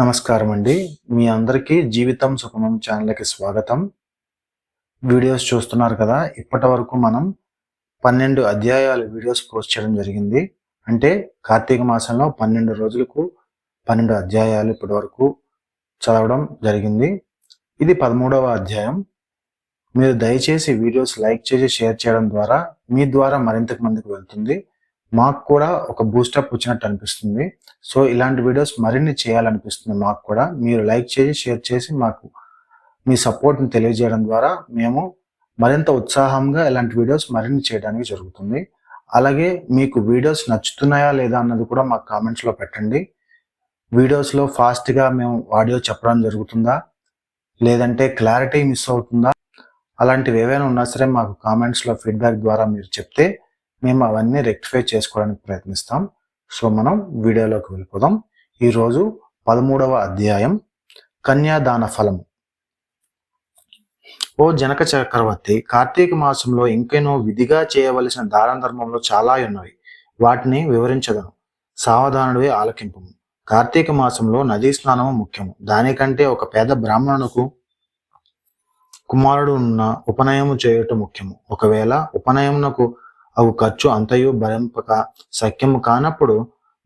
నమస్కారం అండి మీ అందరికీ జీవితం సుఖమం ఛానల్కి స్వాగతం. వీడియోస్ చూస్తున్నారు కదా ఇప్పటి వరకు మనం పన్నెండు అధ్యాయాలు వీడియోస్ పోస్ట్ చేయడం జరిగింది. అంటే కార్తీక మాసంలో పన్నెండు రోజులకు పన్నెండు అధ్యాయాలు ఇప్పటి వరకు చదవడం జరిగింది. ఇది పదమూడవ అధ్యాయం. మీరు దయచేసి వీడియోస్ లైక్ చేసి షేర్ చేయడం ద్వారా మీ ద్వారా మరింత మందికి వెళ్తుంది. మాకు కూడా ఒక బూస్టప్ వచ్చినట్టు అనిపిస్తుంది సో ఇలాంటి వీడియోస్ మరిన్ని చేయాలనిపిస్తుంది మాకు కూడా మీరు లైక్ చేసి షేర్ చేసి మాకు మీ సపోర్ట్ని తెలియజేయడం ద్వారా మేము మరింత ఉత్సాహంగా ఇలాంటి వీడియోస్ మరిన్ని చేయడానికి జరుగుతుంది. అలాగే మీకు వీడియోస్ నచ్చుతున్నాయా లేదా అన్నది కూడా మాకు కామెంట్స్లో పెట్టండి. వీడియోస్లో ఫాస్ట్గా మేము ఆడియో చెప్పడం జరుగుతుందా? లేదంటే క్లారిటీ మిస్ అవుతుందా? అలాంటివి ఏవైనా ఉన్నా సరే మాకు కామెంట్స్లో ఫీడ్బ్యాక్ ద్వారా మీరు చెప్తే మేము అవన్నీ రెక్టిఫై చేసుకోవడానికి ప్రయత్నిస్తాం. సో మనం వీడియోలోకి వెళ్ళిపోదాం. ఈరోజు పదమూడవ అధ్యాయం కన్యాదాన ఫలం. ఓ జనక చక్రవర్తి కార్తీక మాసంలో ఇంకెన్నో విధిగా చేయవలసిన దాన ధర్మంలో చాలా ఉన్నవి. వాటిని వివరించదను. సావధానుడివి ఆలకింపు కార్తీక మాసంలో నదీ స్నానము ముఖ్యము. దానికంటే ఒక పేద బ్రాహ్మణునకు కుమారుడు ఉన్న ఉపనయము చేయుట ముఖ్యము. ఒకవేళ ఉపనయమునకు అవు ఖర్చు అంతయు భరింపక సఖ్యము కానప్పుడు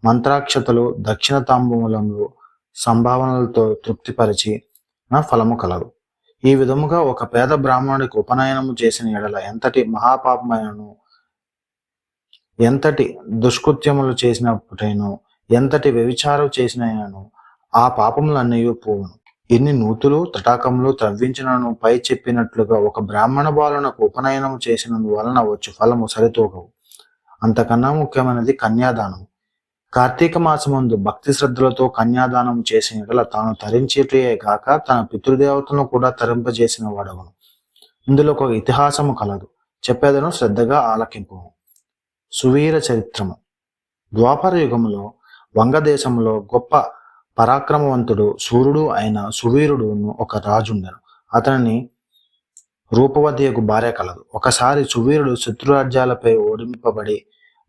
మంత్రాక్షతలు దక్షిణ తాంబూలములు సంభావనలతో తృప్తిపరిచి నా ఫలము కలరు ఈ విధముగా ఒక పేద బ్రాహ్మణుడికి ఉపనయనము చేసిన ఎడల ఎంతటి మహాపాపమైనను ఎంతటి దుష్కృత్యములు చేసినప్పుడైనను ఎంతటి వ్యభిచారం చేసినైనను ఆ పాపములన్నీ పోవును. ఎన్ని నూతులు తటాకములు త్రవ్వించినను పై చెప్పినట్లుగా ఒక బ్రాహ్మణ బాలునకు ఉపనయనం చేసినందు వలన వచ్చు ఫలము సరితూగవు. అంతకన్నా ముఖ్యమైనది కన్యాదానం. కార్తీక మాసమందు భక్తి శ్రద్ధలతో కన్యాదానం చేసిన గల తాను తరించేటే గాక తన పితృదేవతను కూడా తరింపజేసిన వాడవను ఇందులో ఒక ఇతిహాసము కలదు. చెప్పేదను శ్రద్ధగా ఆలకింపు. సువీర చరిత్రము. ద్వాపర యుగములో వంగదేశంలో గొప్ప పరాక్రమవంతుడు సూర్యుడు అయిన సువీరుడు ఒక రాజుండెను. అతనిని రూపవతియకు భార్య కలదు. ఒకసారి సువీరుడు శత్రురాజ్యాలపై ఓడింపబడి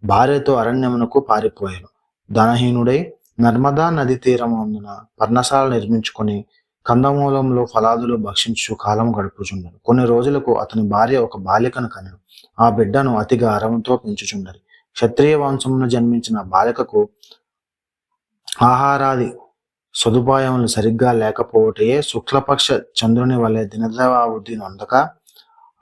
భార్యతో అరణ్యమునకు పారిపోయాను ధనహీనుడై నర్మదా నది తీరమున పర్ణశాల నిర్మించుకొని కందమూలంలో ఫలాదులు భక్షించు కాలం గడుపుచుండను. కొన్ని రోజులకు అతని భార్య ఒక బాలికను కనెను. ఆ బిడ్డను అతిగా అరవంతో పెంచుచుండరు క్షత్రియ వంశమును జన్మించిన బాలికకు ఆహారాది సదుపాయములు సరిగ్గా లేకపోవటయే శుక్లపక్ష చంద్రుని వలె దినదవాబుద్ధి నొందక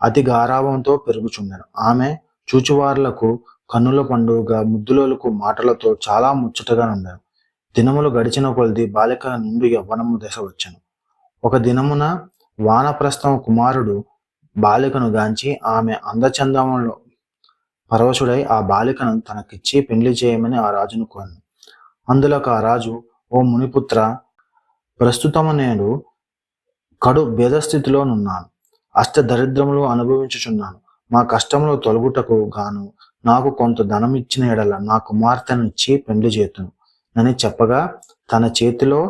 అతి గారాభంతో పెరుగుచుండెను. ఆమె చూచువార్లకు కన్నుల పండుగ ముద్దులకు మాటలతో చాలా ముచ్చటగా ఉండను దినములు గడిచిన కొలది బాలిక నుండి యవ్వనము దశ వచ్చను. ఒక దినమున వానప్రస్థం కుమారుడు బాలికను గాంచి ఆమె అందచందములో పరవశుడై ఆ బాలికను తనకిచ్చి పెండ్లి చేయమని ఆ రాజును కోరాను. అందులోకి ఆ రాజు ఓ మునిపుత్ర ప్రస్తుతము నేను కడు భేదస్థితిలోనున్నాను. అష్ట దరిద్రములు అనుభవించుచున్నాను. మా కష్టములు తొలగుటకు గాను నాకు కొంత ధనం ఇచ్చిన ఎడల నా కుమార్తెను ఇచ్చి పెండ్లి చేతును. అని చెప్పగా తన చేతిలో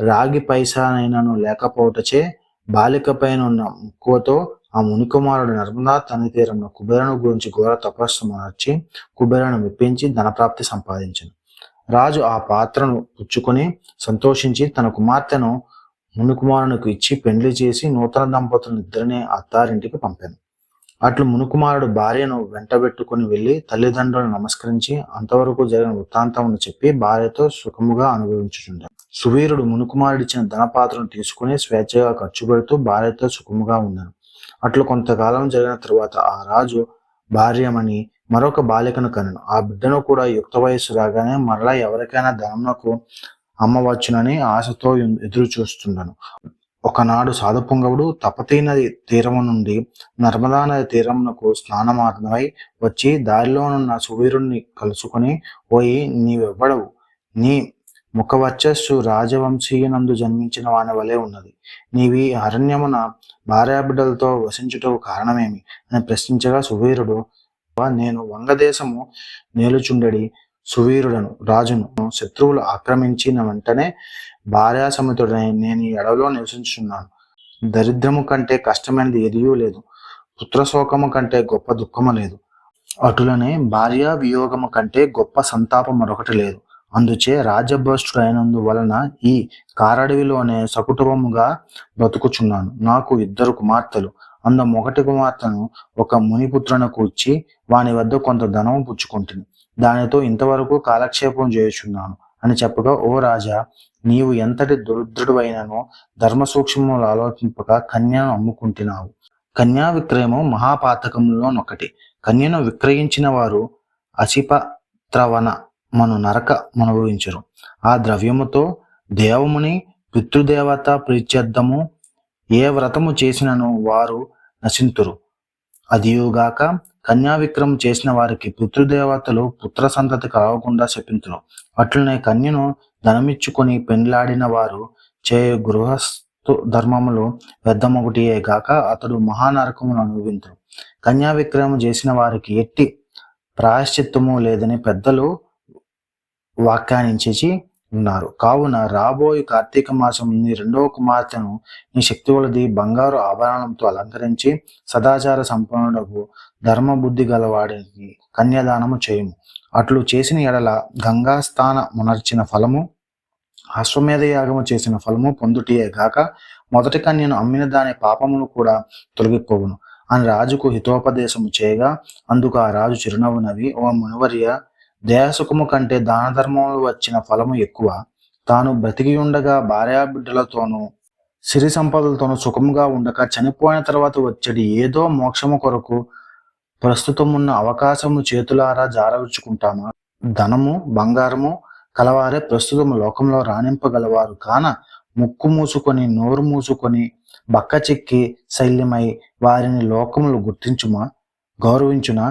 రాగి పైసానైనను లేకపోవటచే బాలిక పైన ఉన్న ముక్కువతో ఆ మునికుమారుడు నర్మదా తన తీరంలో కుబేరను గురించి ఘోర తపస్సు మార్చి కుబేరను మెప్పించి ధనప్రాప్తి సంపాదించను. రాజు ఆ పాత్రను పుచ్చుకొని సంతోషించి తన కుమార్తెను మునుకుమారునికి ఇచ్చి పెండ్లి చేసి నూతన దంపతులను ఇద్దరిని అత్తారింటికి పంపాను. అట్లు మునుకుమారుడు భార్యను వెంటబెట్టుకుని వెళ్ళి తల్లిదండ్రులను నమస్కరించి అంతవరకు జరిగిన వృత్తాంతమును చెప్పి భార్యతో సుఖముగా అనుభవించుచుండే సువీరుడు మునుకుమారుడిచ్చిన ధనపాత్రను తీసుకుని స్వేచ్ఛగా ఖర్చు పెడుతూ భార్యతో సుఖముగా ఉన్నాను అట్లు కొంతకాలం జరిగిన తరువాత ఆ రాజు భార్యమని మరొక బాలికను కనను. ఆ బిడ్డను కూడా యుక్త వయస్సు రాగానే మరలా ఎవరికైనా ధనమునకు అమ్మవచ్చునని ఆశతో ఎదురు చూస్తున్నాను ఒకనాడు సాధుపుంగవుడు తపతీ నది తీరము నుండి నర్మదా నది తీరమునకు స్నానమార్గమై వచ్చి దారిలోనున్న సువీరుణ్ణి కలుసుకొని పోయి నీవెవ్వడవు. నీ ముఖవర్చస్సు రాజవంశీయునందు జన్మించిన వాని వలె ఉన్నది. నీవి అరణ్యమున భార్యాబిడ్డలతో వసించుటకు కారణమేమి? అని ప్రశ్నించగా సువీరుడు నేను వంగదేశము నేలుచుండడి సువీరుడను రాజును శత్రువులు ఆక్రమించిన వెంటనే భార్యాసమితుడై నేను ఈ అడవిలో నివసించున్నాను దరిద్రము కంటే కష్టమైనది ఎదియూ లేదు. పుత్రశోకము కంటే గొప్ప దుఃఖము లేదు. అటులనే భార్య వియోగము కంటే గొప్ప సంతాపం మరొకటి లేదు. అందుచే రాజ్యభ్రష్టుడు అయినందు వలన ఈ కారడవిలోనే సకుటుంబముగా బ్రతుకుచున్నాను. నాకు ఇద్దరు కుమార్తెలు. అంద మొదటి కుమార్తెను ఒక మునిపుత్రునకు ఇచ్చి వాని వద్ద కొంత ధనం పుచ్చుకుంటుంది దానితో ఇంతవరకు కాలక్షేపం చేయుచున్నాను. అని చెప్పగా ఓ రాజా నీవు ఎంతటి దురుద్రుడువైనను ధర్మ సూక్ష్మములు ఆలోచింపక కన్యను అమ్ముకుంటున్నావు కన్యా విక్రయము మహాపాతకంలోనొకటి కన్యను విక్రయించిన వారు అసిపత్రవన మన నరక అనుభవించరు ఆ ద్రవ్యముతో దేవముని పితృదేవత ప్రీత్యర్థము ఏ వ్రతము చేసినను వారు నశింతురు. అదియుగాక కన్యా విక్రమం చేసిన వారికి పితృదేవతలు పుత్ర సంతతి కలగకుండా శపింతురు. అట్లనే కన్యను ధనమిచ్చుకొని పెండ్లాడిన వారు చే గృహస్థు ధర్మములు వ్యర్థమొకటియే గాక అతడు మహానరకమును అనుభవింతురు. కన్యా విక్రమం చేసిన వారికి ఎట్టి ప్రాయశ్చిత్తము లేదని పెద్దలు వ్యాఖ్యానించేసి ఉన్నారు. కావున రాబోయే కార్తీక మాసం రెండవ కుమార్తెను నీ శక్తి వలది బంగారు ఆభరణంతో అలంకరించి సదాచార సంపన్నుడకు ధర్మబుద్ధి గలవాడికి కన్యాదానము చేయము. అట్లు చేసిన ఎడల గంగాస్థాన మునర్చిన ఫలము అశ్వమేధ యాగము చేసిన ఫలము పొందుటియే గాక మొదటి కన్యను అమ్మిన దాని పాపమును కూడా తొలగిపోవును. అని రాజుకు హితోపదేశము చేయగా అందుకు ఆ రాజు చిరునవ్వు నవ్వి ఓ మునివర్య దేహసుఖము కంటే దాన ధర్మములు వచ్చిన ఫలము ఎక్కువ. తాను బ్రతికి ఉండగా భార్యాబిడ్డలతోనూ సిరి సంపదలతోనూ సుఖముగా ఉండక చనిపోయిన తర్వాత వచ్చేది ఏదో మోక్షము కొరకు ప్రస్తుతం ఉన్న అవకాశము చేతులారా జారవిచ్చుకుంటామా? ధనము బంగారము కలవారే ప్రస్తుతం లోకంలో రాణింపగలవారు కాన ముక్కు మూసుకొని నోరు మూసుకొని బక్క చిక్కి శైల్యమై వారిని లోకములు గుర్తించుమా? గౌరవించునా?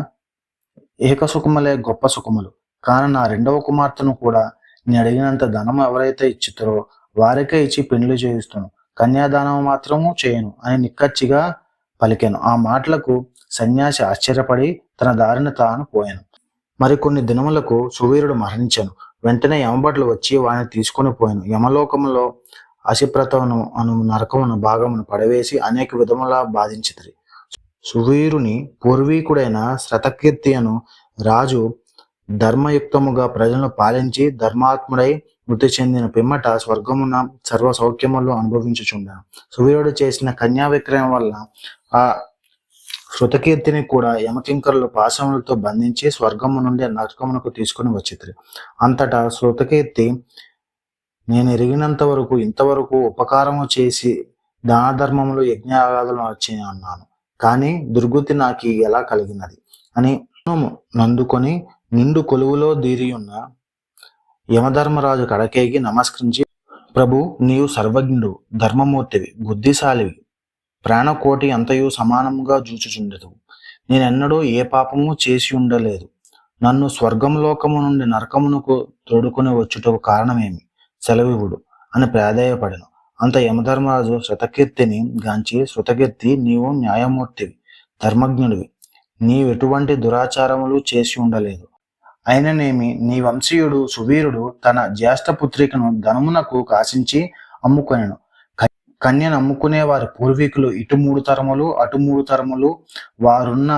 ఏక సుఖములే గొప్ప సుఖములు. కాన నా రెండవ కుమార్తెను కూడా నేను అడిగినంత ధనం ఎవరైతే ఇచ్చుతారో వారికే ఇచ్చి పెండ్లు చేయిస్తాను. కన్యాదానం మాత్రము చేయను అని నిక్కచ్చిగా పలికాను. ఆ మాటలకు సన్యాసి ఆశ్చర్యపడి తన దారిన తాను పోయాను. మరికొన్ని దినములకు సువీరుడు మరణించాను. వెంటనే యమభట్లు వచ్చి వాడిని తీసుకొని పోయాను. యమలోకములో అసిప్రతమును అను నరకమును భాగమును పడవేసి అనేక విధములా బాధించితిరి. సువీరుని పూర్వీకుడైన శతకీర్తి అను రాజు ధర్మయుక్తముగా ప్రజలను పాలించి ధర్మాత్ముడై మృతి చెందిన పిమ్మట స్వర్గమున సర్వ సౌఖ్యములు అనుభవించుచుండాను. సూర్యుడు చేసిన కన్యా విక్రయం వల్ల ఆ శృతకీర్తిని కూడా యమకింకరులు పాశములతో బంధించి స్వర్గము నుండి నరకమునకు తీసుకుని వచ్చింది అంతటా శృతకీర్తి నేను ఎరిగినంత వరకు ఇంతవరకు ఉపకారము చేసి దాన ధర్మములు యజ్ఞాగాదులు వచ్చి అన్నాను. కానీ దుర్గతి నాకు ఎలా కలిగినది? అని నందుకొని నిండు కొలువులో దీరియున్న యమధర్మరాజు కడకేకి నమస్కరించి ప్రభు నీవు సర్వజ్ఞుడు ధర్మమూర్తివి బుద్ధిశాలివి. ప్రాణకోటి అంతయు సమానముగా జూచుచుండదు. నేనెన్నడూ ఏ పాపము చేసి ఉండలేదు నన్ను స్వర్గంలోకము నుండి నరకమునకు తోడుకుని వచ్చుటకు కారణమేమి? సెలవివుడు అని ప్రాధేయపడను. అంత యమధర్మరాజు శతకీర్తిని గాంచి శృతకీర్తి నీవు న్యాయమూర్తివి ధర్మజ్ఞుడివి. నీవెటువంటి దురాచారములు చేసి ఉండలేదు అయిననేమి నీ వంశీయుడు సువీరుడు తన జ్యేష్ఠపుత్రికను ధనమునకు కాశించి అమ్ముకొనెను. కన్యను అమ్ముకునే వారి పూర్వీకులు ఇటు మూడు తరములు అటు మూడు తరములు వారున్న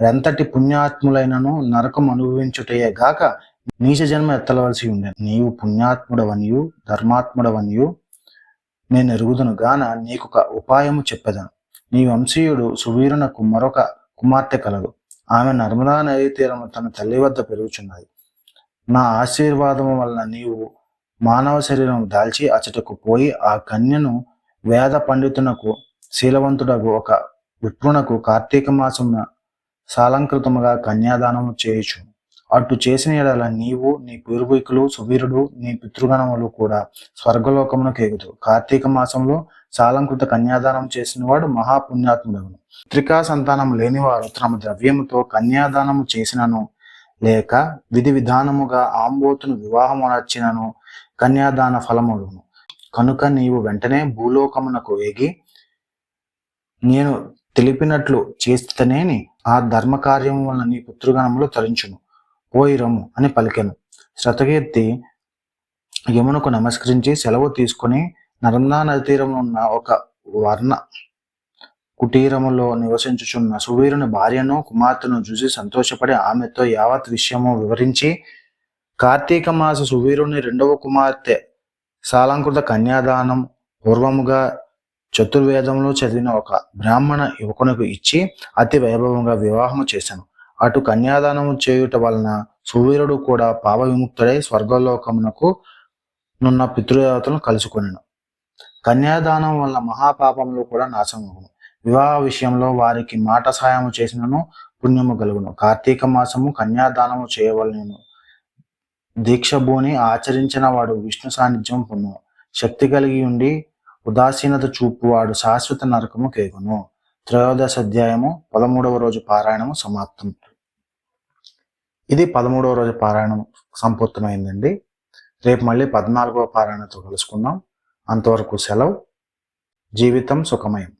ఎంతటి పుణ్యాత్ములైనను నరకం అనుభవించుటయే గాక నీచ జన్మ ఎత్తలవలసి ఉండే నీవు పుణ్యాత్ముడవనియు ధర్మాత్ముడవనియు నేను ఎరుగుదును గాన నీకొక ఉపాయము చెప్పేదాను. నీ వంశీయుడు సువీరునకు మరొక కుమార్తె కలదు. ఆమె నర్మదా నదీ తీరం తన తల్లి వద్ద పెరుగుచున్నది. నా ఆశీర్వాదము వలన నీవు మానవ శరీరం దాల్చి అచటకు పోయి ఆ కన్యను వేద పండితునకు శీలవంతుడకు ఒక విప్రునకు కార్తీక మాసమున సాలంకృతముగా కన్యాదానము చేయుచు. అటు చేసిన ఎడల నీవు నీ పూర్వీకులు సువీరుడు నీ పితృగణములు కూడా స్వర్గలోకమునకు ఎగుదు కార్తీక మాసంలో సాలంకృత కన్యాదానం చేసిన వాడు మహాపుణ్యాత్ముడవును త్రికా సంతానం లేనివారు తమ ద్రవ్యముతో కన్యాదానము చేసినను లేక విధి విధానముగా ఆంబోతును వివాహము నచ్చినను కన్యాదాన ఫలముడును కనుక నీవు వెంటనే భూలోకమునకు ఎగి నేను తెలిపినట్లు చేస్తేనేని ఆ ధర్మ కార్యము వలన నీ పుత్రుగణములు తరించును. పోయిరము అని పలికెను. శతకీర్తి యమునకు నమస్కరించి సెలవు తీసుకుని నర్మదా నది తీరంలో ఉన్న ఒక వర్ణ కుటీరములో నివసించుచున్న సువీరుని భార్యను కుమార్తెను చూసి సంతోషపడి ఆమెతో యావత్ విషయము వివరించి కార్తీక మాస సువీరుని రెండవ కుమార్తె సాలంకృత కన్యాదానం పూర్వముగా చతుర్వేదంలో చదివిన ఒక బ్రాహ్మణ యువకునకు ఇచ్చి అతి వైభవంగా వివాహము చేశాను అటు కన్యాదానము చేయుట వలన సువీరుడు కూడా పాప విముక్తుడై స్వర్గలోకమునకు నున్న పితృదేవతలను కలుసుకున్నాను కన్యాదానం వల్ల మహాపాపములు కూడా నాశనమగును. వివాహ విషయంలో వారికి మాట సాయము చేసినను పుణ్యము కలుగును. కార్తీక మాసము కన్యాదానము చేయవలను. దీక్షభూని ఆచరించిన వాడు విష్ణు సాన్నిధ్యం పొందును. శక్తి కలిగి ఉండి ఉదాసీనత చూపువాడు శాశ్వత నరకము కేగును. త్రయోదశ అధ్యాయము పదమూడవ రోజు పారాయణము సమాప్తం. ఇది పదమూడవ రోజు పారాయణం సంపూర్తమైందండి. రేపు మళ్ళీ పద్నాలుగవ పారాయణతో కలుసుకుందాం. అంతవరకు సెలవు. జీవితం సుఖమయం.